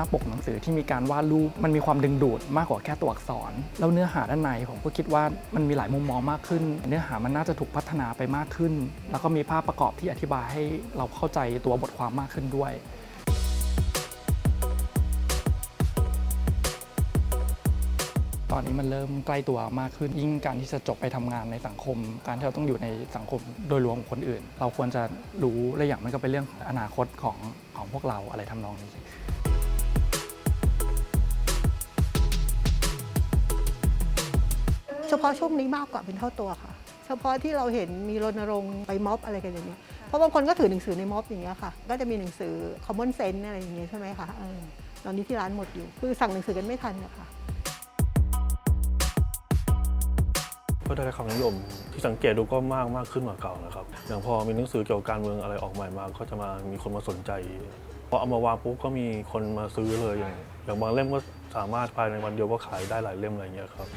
น้าปกหนังสือที่มีการวาดรูปมันมีความดึงดูดมากกว่าแค่ตัวอักษร แล้วเนื้อหาด้านในผมก็คิดว่ามันมีหลายมุมมองมากขึ้น เนื้อหามันน่าจะถูกพัฒนาไปมากขึ้น แล้วก็มีภาพประกอบที่อธิบายให้เราเข้าใจตัวบทความมากขึ้นด้วยตอนนี้มันเริ่มใกล้ตัวมากขึ้นยิ่งการที่จะจบไปทำงานในสังคม การที่เราต้องอยู่ในสังคมโดยรวมของคนอื่น เราควรจะรู้และอย่างมันก็เป็นเรื่องอนาคตของของพวกเราอะไรทำนองนี้ เฉพาะช่วงนี้มากกว่าเป็นเท่าตัวค่ะ เฉพาะที่เราเห็นมีรณรงค์ไปม็อบอะไรกันอย่างเงี้ยเพราะบางคนก็ถือหนังสือในม็อบอย่างเงี้ยค่ะ ก็จะมีหนังสือ common sense อะไรอย่างเงี้ยใช่ไหมคะเออตอนนี้ที่ร้านหมดอยู่ คือสั่งหนังสือกันไม่ทันนะคะก็ได้รับความนิยมที่สังเกตดูก็มากมากขึ้นกว่าเก่านะครับ อย่างพอมีหนังสือเกี่ยวกับการเมืองอะไรออกใหม่มา ก็จะมามีคนมาสนใจพอเอามาวางปุ๊บก็มีคนมาซื้อเลยอย่างอย่างบางเล่มก็สามารถภายในวันเดียวก็ขายได้หลายเล่มอะไรอย่างเงี้ยครับ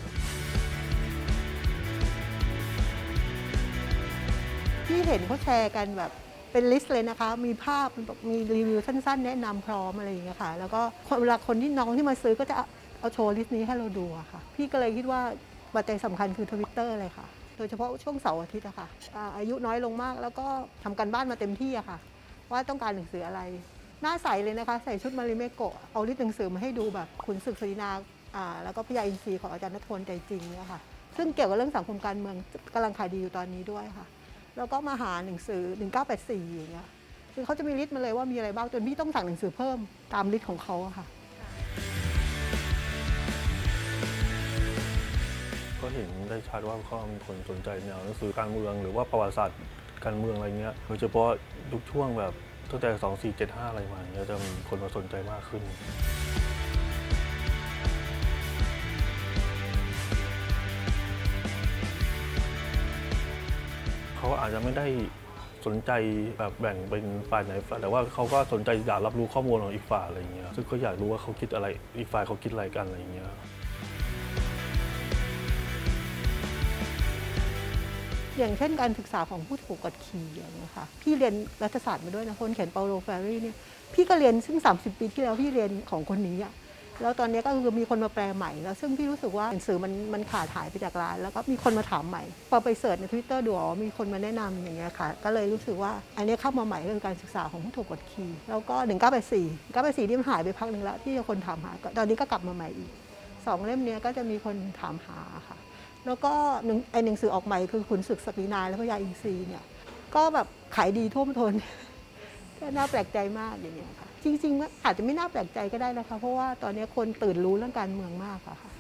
ที่เห็นเขาแชร์กันแบบเป็นลิสต์เลยนะคะ มีภาพมีรีวิวสั้นๆ แนะนำพร้อมอะไรอย่างเงี้ยค่ะ แล้วก็เวลาคนที่น้องที่มาซื้อก็จะเอาโชว์ลิสต์นี้ให้เราดูอะค่ะ พี่ก็เลยคิดว่าปัจจัยสำคัญคือทวิตเตอร์เลยค่ะ โดยเฉพาะช่วงเสาร์อาทิตย์อะค่ะอายุน้อยลงมากแล้วก็ทำการบ้านมาเต็มที่อะค่ะ ว่าต้องการหนังสืออะไร หน้าใสเลยนะคะ ใส่ชุดมาริเมโกะเอาลิสต์หนังสือมาให้ดูแบบขุนศึกสรีนาอ่าแล้วก็พญาอินทรีของอาจารย์นทนใจจริงเนี่ยค่ะ ซึ่งเกี่ยวกับเรื่องสังคมการเมืองกำลังขายดีอยู่ตอนนี้ด้วยค่ะ แล้วก็มาหาหนังสือ 1984อย่างเงี้ยคือเขาจะมีลิสต์มาเลยว่ามีอะไรบ้างจนพี่ต้องสั่งหนังสือเพิ่มตามลิสต์ของเขาอะค่ะ ก็เห็นได้ชัดว่าเขามีคนสนใจแนวหนังสือการเมืองหรือว่าประวัติศาสตร์การเมืองอะไรเงี้ยโดยเฉพาะยุคช่วงแบบตั้งแต่ 2475 อะไรมาเนี้ยจะมีคนมาสนใจมากขึ้น เขาอาจจะไม่ได้สนใจแบบแบ่งเป็นฝ่ายไหนฝ่ายแต่ว่าเขาก็สนใจอยากรับรู้ข้อมูลของอีกฝ่ายอะไรอย่างเงี้ยซึ่งก็อยากรู้ว่าเขาคิดอะไรอีกฝ่ายเขาคิดอะไรกันอะไรอย่างเงี้ยอย่างเช่นการศึกษาของผู้ถูกกดขี่อย่างเงี้ค่ะพี่เรียนรัฐศาสตร์มาด้วยนะคนเขียนเปาโลแฟรี่เนี่ยพี่ก็เรียนซึ่ง 30 ปีที่แล้วพี่เรียนของคนนี้อะ แล้วตอนนี้ก็คือมีคนมาแปลใหม่แล้วซึ่งพี่รู้สึกว่าหนังสือมันมันขาดหายไปจากร้าน แล้วก็มีคนมาถามใหม่ พอไปเสิร์ชในทวิตเตอร์ดูอ๋อมีคนมาแนะนำอย่างเงี้ยค่ะ ก็เลยรู้สึกว่าอันนี้เข้ามาใหม่คือการศึกษาของผู้ถูกกดขี่แล้วก็ 1984 1984ที่มันหายไปพักหนึ่งแล้วที่คนถามหาตอนนี้ก็กลับมาใหม่อีกสองเล่มนี้ก็จะมีคนถามหาค่ะ แล้วก็หนึ่งไอหนังสือออกใหม่คือขุนศึกศักดินาและพระยาอินทรีเนี่ยก็แบบขายดีท่วมทนก็น่าแปลกใจมากอย่างเงี้ยค่ะ จริงๆอาจจะไม่น่าแปลกใจก็ได้นะคะ เพราะว่าตอนนี้คนตื่นรู้เรื่องการเมืองมากอะค่ะ